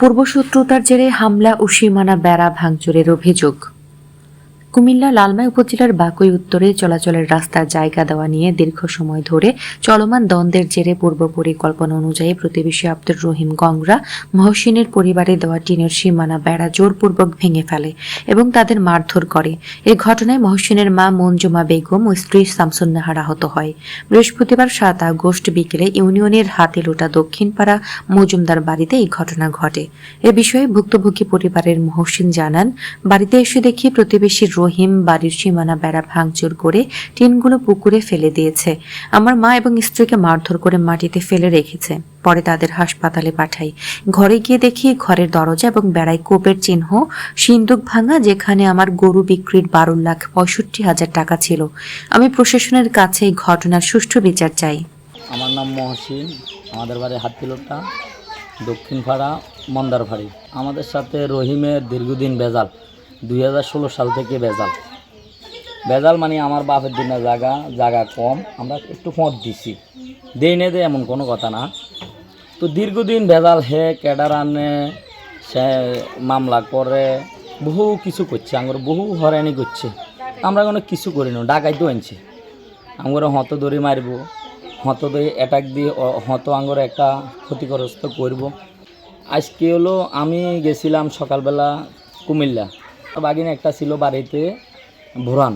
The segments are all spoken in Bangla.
পূর্বশত্রুতার জেরে হামলা ও সীমানা বেড়া ভাঙচুরের অভিযোগ। কুমিল্লা লালমাই উপজেলার বাকুই উত্তরে চলাচলের রাস্তার জায়গা দেওয়া নিয়ে দীর্ঘ সময় ধরে চলমান দ্বন্দ্বের জেরে পূর্ব পরিকল্পনা অনুযায়ী প্রতিবেশী আব্দুর রহিম গংরা মহসিনের পরিবারে দেওয়া টিনের সীমানা বেড়া জোরপূর্বক ভেঙে ফেলে এবং তাদের মারধর করে। এ ঘটনায় মহসিনের মা মঞ্জুমা বেগম ও স্ত্রী শামসুন্নাহার আহত হয়। বৃহস্পতিবার সাত আগস্ট বিকেলে ইউনিয়নের হাতে লোটা দক্ষিণপাড়া মজুমদার বাড়িতে এই ঘটনা ঘটে। এ বিষয়ে ভুক্তভোগী পরিবারের মহসিন জানান, বাড়িতে এসে দেখি প্রতিবেশী রহিম বাড়ির সীমানা বেড়া ভাঙচুর করে টিনগুলো পুকুরে ফেলে দিয়েছে। আমার মা এবং স্ত্রীকে মারধর করে মাটিতে ফেলে রেখেছে। পরে তাদের হাসপাতালে পাঠাই। ঘরে গিয়ে দেখি ঘরের দরজা এবং বেড়ায় কোপের চিহ্ন, সিন্দুক ভাঙা, যেখানে আমার গরু বিক্রির বারো লাখ পঁয়ষট্টি হাজার টাকা ছিল। আমি প্রশাসনের কাছে এই ঘটনার সুষ্ঠু বিচার চাই। আমার নাম মহসিন। আমাদের বাড়ি হাতিলোটা দক্ষিণ পাড়া মন্দার ফাড়ি আমাদের সাথে রহিমের দীর্ঘদিন বেজাল দুই হাজার ষোলো সাল থেকে বেজাল বেজাল মানে আমার বাপের দিনে জায়গা জায়গা কম। আমরা একটু ফোঁত দিছি। দেই নে দে এমন কোনো কথা না। তো দীর্ঘদিন ভেজাল হে, ক্যাডার আনে, সে মামলা করে, বহু কিছু করছে। আমার বহু হয়রানি করছে। আমরা কোনো কিছু করি না। ডাকাইতেও আনছে। আমরা হত দড়ি মারব। হত দড়ি অ্যাটাক দিয়ে হত আঙ্গরে একটা ক্ষতিগ্রস্ত করব। আজকে হলো আমি গেছিলাম সকালবেলা কুমিল্লা। বাগিনে একটা ছিল বাড়িতে ভোরান।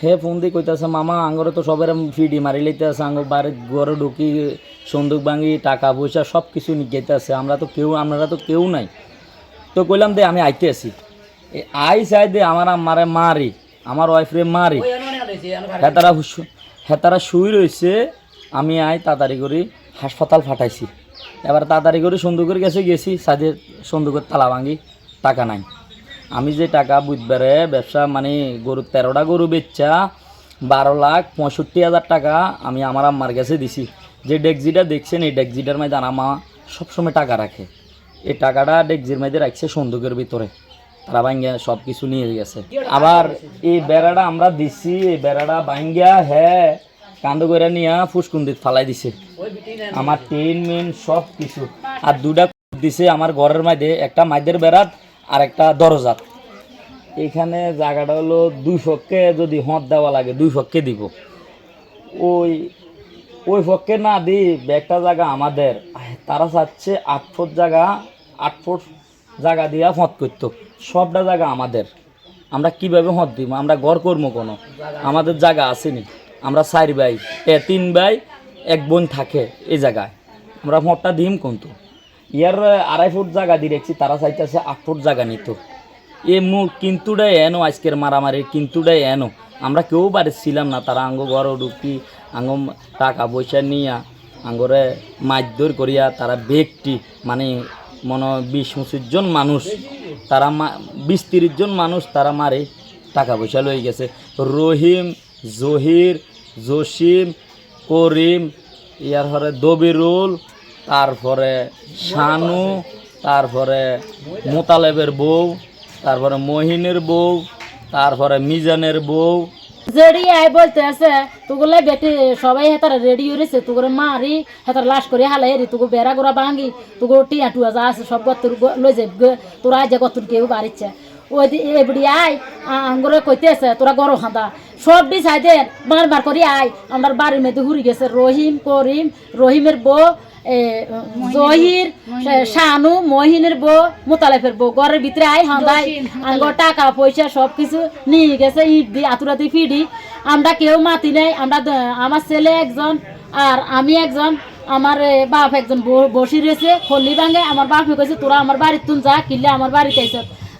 হে ফোন দিয়ে কইতাছে মামা আঙ্গরে তো সবের ফিডি মারি লইতেছে আঙ্গ বাড়ির ঘরে ঢুকি সন্দুক ভাঙি টাকা পয়সা সব কিছু নিয়ে আমরা তো কেউ আপনারা তো কেউ নাই। তো কইলাম দে আমি আইতে আছি এই আই চাই দে আমার আমারে মারি আমার ওয়াইফরে মারি। হেতারা হেতারা শুই রয়েছে আমি আই তাড়াতাড়ি করে হাসপাতাল ফাটাইছি। এবার তাড়াতাড়ি করে সন্দুকের কাছে গেছি সাদের সন্দুকের তালা ভাঙি টাকা নাই। আমি যে টাকা বুধবারে ব্যবসা মানে গরু, তেরোটা গরু বেচা, বারো লাখ পঁয়ষট্টি হাজার টাকা আমি আমার আম্মার কাছে দিছি। যে ডেকজিটা দেখছেন, এই ডেকজিটার মধ্যে আমার মা সবসময় টাকা রাখে। এই টাকাটা ডেকজির মধ্যে রাখছে সন্দুকের ভিতরে। তারা ভাঙ্গিয়া সব কিছু নিয়ে গেছে। আবার এই বেড়াটা আমরা দিছি, এই বেড়াটা ভাঙ্গিয়া হ্যাঁ কান্দ করে নিয়ে ফুসকুন্দিত ফালাই দিছে। আমার টেন, মেন সব কিছু আর দুটা দিছে আমার ঘরের মধ্যে, একটা মাইদের বেড়াত আর একটা দরজাত। এখানে জায়গাটা হলো দুই পক্ষে যদি হঁত দেওয়া লাগে দুই পক্ষে দিব। ওই ওই পক্ষে না দিই, একটা জায়গা আমাদের। তারা চাচ্ছে আট ফুট জায়গা, আট ফুট জায়গা দিয়া হত করতো। সবটা জায়গা আমাদের। আমরা কীভাবে হত দিব? আমরা গড় করব কোনো। আমাদের জায়গা আসেনি। আমরা চার ভাই, এ তিন ভাই, এক বোন থাকে এই জায়গায়। আমরা হটটা দিম কিন্তু। ইয়ার আড়াই ফুট জায়গা দিয়ে রেখেছি, তারা চাইতেছে আট ফুট জায়গা নিত। এ মু কিন্তুটাই এনো, আজকের মারামারি কিন্তুটাই এনো। আমরা কেউ বাড়ি ছিলাম না, তারা আঙ্গ ঘর ঢুকি, আঙ্গ টাকা পয়সা নিয়া, আঙ্গরে মারধর করিয়া তারা ব্যক্তি মানে মনে বিশ পঁচিশ জন মানুষ, তারা মা, বিশ তিরিশ জন মানুষ তারা মারে, টাকা পয়সা লয়ে গেছে। রহিম, জহির, জসিম, করিম, ইয়ার পরে দবিরুল, তারপরে শানু, তারপরে মোতালেবের বউ তারপরে মহিনের বউ, তারপরে মিজানের বউ। জেডি আই বলতে আছে তুগুলে বেটি, সবাই হেতার রেডি হয়েছে তুগুরে মারি, হেতার লাশ করে হালাই রে, তুগু বেড়া গোড়া ভাঙি, তুগু টিয়া টুয়া যা আছে সব গত্তুর লই যাই তোরা আজ গত্তুর কেউ বাড়িচ্ছে। ওই এবড়ি আই আঙ্গুরে কইতে আছে তোরা গরো খাঁদা। সব বার বার করি আই আমার বাড়ির মধ্যে ঘুরি গেছে। রহিম করিম রহিমের বউ জহির শানু মহিনের বউ মোতালেফের বউ। ঘরের ভিতরে আই হাঁদাই আঙ্গর টাকা পয়সা সব কিছু নিয়ে গেছে ইট দি আতুরাতি ফিডি। আমরা কেউ মাতি নাই। আমরা আমার ছেলে একজন আর আমি একজন। আমার বাপ একজন বসি রয়েছে খল্লি ভাঙে। আমার বাপে কইছে তোরা আমার বাড়ির তুন যা কিনলে আমার বাড়িতে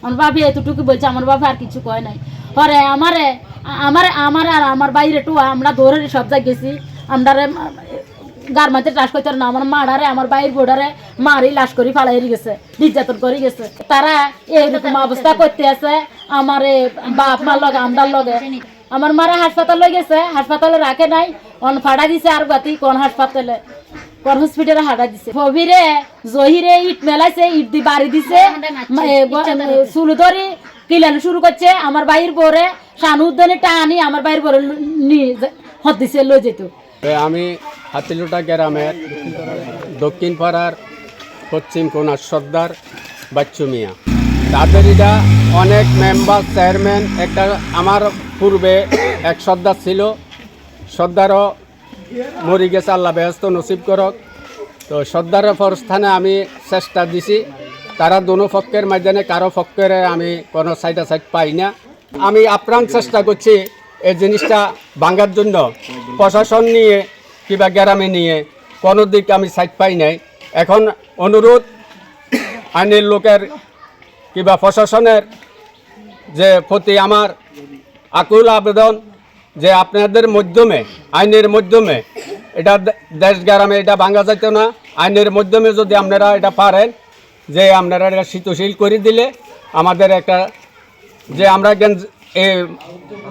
আমার বাপি এতটুকু বলছে আমার বাপে আর কিছু কয় নাই। পরে আমারে আমার আমার আর আমার বাইরে টু আমরা দৌড়ে সব জায়গায় গেছি। আমরা গার্মেন্টে লাশ করতে না। আমার মাড়ারে আমার বাইর বোর্ডারে মারি লাশ করি ফালাই গেছে নির্যাতন করে গেছে। তারা এইরকম অবস্থা করতে আছে আমার বাপ মার লগে আমদার লগে। আমার মারা হাসপাতাল লই গেছে হাসপাতালে রাখে নাই অন ফাটা দিছে আর বাতি কোন হাসপাতালে? কোন হসপিটালে হাঁটা দিছে? ফবিরে জহিরে ইট মেলাইছে ইট দি বাড়ি দিছে চুল ধরি কিলানো শুরু করছে? আমার বাইর বোরে শানু উদ্যানে টানি, আমার বাইর বোরে নি হত দিছে লই যেত। আমি হাতিলুটা গ্রামের দক্ষিণ পাড়ার পশ্চিম কোনার সর্দার বাচ্চু মিয়া। তাদের অনেক মেম্বার চেয়ারম্যান একটা আমার পূর্বে এক সর্দার ছিল। সর্দারও মরি গেছে, আল্লাহ ব্যস্ত নসিব করক। তো সর্দারের স্থানে আমি চেষ্টা দিছি। তারা দোনো পক্ষের মাধ্যমে কারও পক্ষের আমি কোনো সাইডা সাইড পাই না। আমি আপ্রাণ চেষ্টা করছি এই জিনিসটা ভাঙার জন্য। প্রশাসন নিয়ে কিংবা গ্রামে নিয়ে কোনো দিক আমি সাইড পাই নাই। এখন অনুরোধ আইনের লোকের কিংবা প্রশাসনের যে প্রতি আমার আকুল আবেদন যে আপনাদের মাধ্যমে, আইনের মাধ্যমে এটা দেশ গ্রামে এটা ভাঙা যাইত না। আইনের মাধ্যমে যদি আপনারা এটা পারেন যে আপনারা এটা শীতশীল করে দিলে আমাদের একটা যে আমরা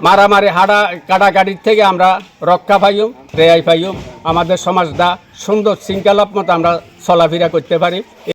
মারামারি, হাড়া কাটাকাটির থেকে আমরা রক্ষা পাইম রেয়াই পাইম আমাদের সমাজটা সুন্দর শৃঙ্খলাপ মতো আমরা চলাফেরা করতে পারি।